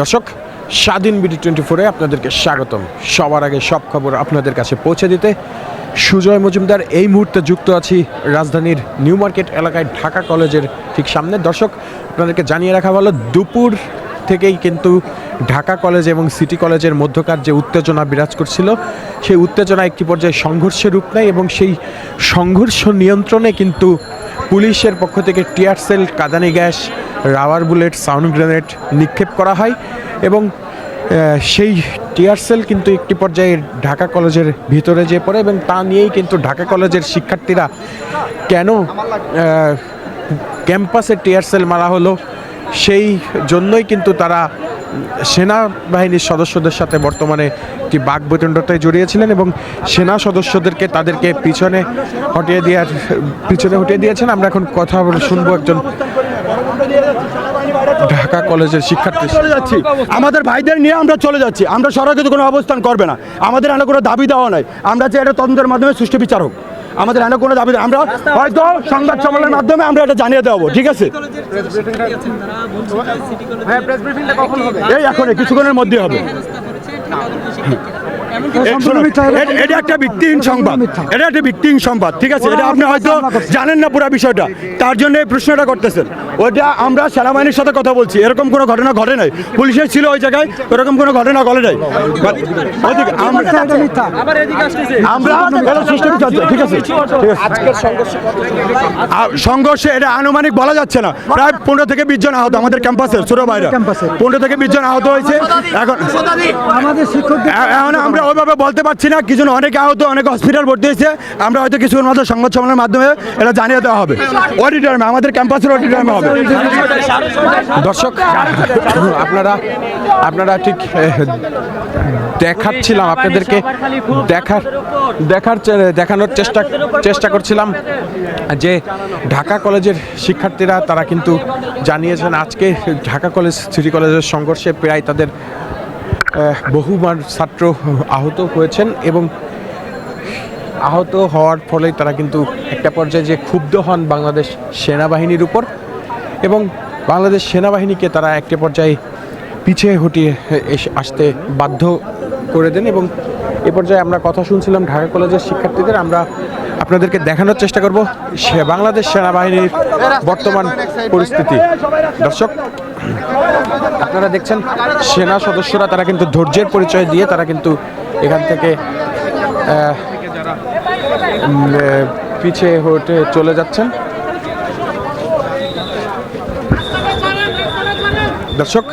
দর্শক, স্বাধীন BD twenty ফোরে আপনাদেরকে স্বাগতম। সবার আগে সব খবর আপনাদের কাছে পৌঁছে দিতে সুজয় মজুমদার, এই মুহূর্তে যুক্ত আছি রাজধানীর নিউ মার্কেট এলাকায় ঢাকা কলেজের ঠিক সামনে। দর্শক, আপনাদেরকে জানিয়ে রাখা ভালো, দুপুর থেকেই কিন্তু ঢাকা কলেজ এবং সিটি কলেজের মধ্যকার যে উত্তেজনা বিরাজ করছিল, সেই উত্তেজনা একটি পর্যায়ে সংঘর্ষের রূপ নেয় এবং সেই সংঘর্ষ নিয়ন্ত্রণে কিন্তু পুলিশের পক্ষ থেকে tear shell, কাদানি gas rubber bullet, sound grenade নিক্ষেপ করা হয় এবং সেই টিয়ার সেল কিন্তু একটি পর্যায়ে ঢাকা কলেজের ভিতরে যেয়ে পড়ে এবং তা নিয়েই কিন্তু ঢাকা কলেজের শিক্ষার্থীরা কেন ক্যাম্পাসে টিয়ার সেল মারা হলো, সেই জন্যই কিন্তু তারা সেনাবাহিনীর সদস্যদের সাথে বর্তমানে একটি বাঘ বৈতণ্ডতায় জড়িয়েছিলেন এবং সেনা সদস্যদেরকে তাদেরকে পিছনে হটিয়ে দেওয়ার পিছনে হটিয়ে দিয়েছেন। আমরা এখন কথা শুনব একজন ঢাকা কলেজের শিক্ষার্থী। চলে যাচ্ছি। আমাদের ভাইদের নিয়ে আমরা চলে যাচ্ছি। আমরা সরকার কোনো অবস্থান করবে না। আমাদের এনে কোনো দাবি দেওয়া নাই। আমরা যে এটা তদন্তের মাধ্যমে সুষ্ঠু বিচার হোক। আমাদের এনে কোনো দাবি আমরা হয়তো সংবাদ সম্মেলনের মাধ্যমে আমরা এটা জানিয়ে দেবো ঠিক আছে? এই এখন কিছুক্ষণের মধ্যে হবে। এ- এটা একটা ভিত্তিহীন সংবাদ। এটা একটা ভিত্তিহীন সংবাদ ঠিক আছে? এটা আপনি হয়তো জানেন না পুরো বিষয়টা। তার জন্য এই প্রশ্নটা করতেছেন। ওইটা আমরা সেনাবাহিনীর সাথে কথা বলছি। এরকম কোনো ঘটনা ঘটে নাই। পুলিশের ছিল ওই জায়গায় এরকম কোনো ঘটনা ঘটে নাই। আমরা আমরা সিস্টেম চলছে ঠিক আছে? ঠিক আছে আ- সংঘর্ষে এটা আনুমানিক বলা যাচ্ছে না। প্রায় পনেরো থেকে বিশ জন আহত আমাদের ক্যাম্পাসের ছোট ভাইরা পনেরো থেকে বিশ জন আহত হয়েছে। এখন আমাদের শিক্ষকদের এ- এখন আমরা ওইভাবে বলতে পারছি না। কিছু অনেকে আহত, অনেক হসপিটাল ভর্তি হয়েছে। আমরা হয়তো কিছুক্ষণ মাত্র সংবাদ সম্মেলনের মাধ্যমে এটা জানিয়ে দেওয়া হবে। অডিটোরিয়ামে আমাদের ক্যাম্পাসের অডিটোরিয়ামে হবে। দর্শক, আপনারা আপনারা ঠিক দেখাচ্ছিলাম, আপনাদেরকে দেখার দেখার দেখানোর চেষ্টা চেষ্টা করছিলাম যে ঢাকা কলেজের শিক্ষার্থীরা, তারা কিন্তু জানিয়েছেন, আজকে ঢাকা কলেজ, সিটি কলেজের সংঘর্ষে প্রায় তাদের বহুবার ছাত্র আহত হয়েছেন এবং আহত হওয়ার ফলে তারা কিন্তু একটা পর্যায়ে যে ক্ষুব্ধ হন বাংলাদেশ সেনাবাহিনীর উপর এবং বাংলাদেশ সেনাবাহিনীকে তারা একটা পর্যায়ে পিছিয়ে হটিয়ে আসতে বাধ্য করে দেন এবং এ পর্যায়ে আমরা কথা শুনছিলাম ঢাকা কলেজের শিক্ষার্থীদের। আমরা আপনাদেরকে দেখানোর চেষ্টা করব বাংলাদেশ সেনাবাহিনীর বর্তমান পরিস্থিতি। দর্শক আপনারা দেখছেন সেনা সদস্যরা, তারা কিন্তু ধৈর্যের পরিচয় দিয়ে তারা কিন্তু এখান থেকে পিছিয়ে হটে চলে যাচ্ছেন। দর্শক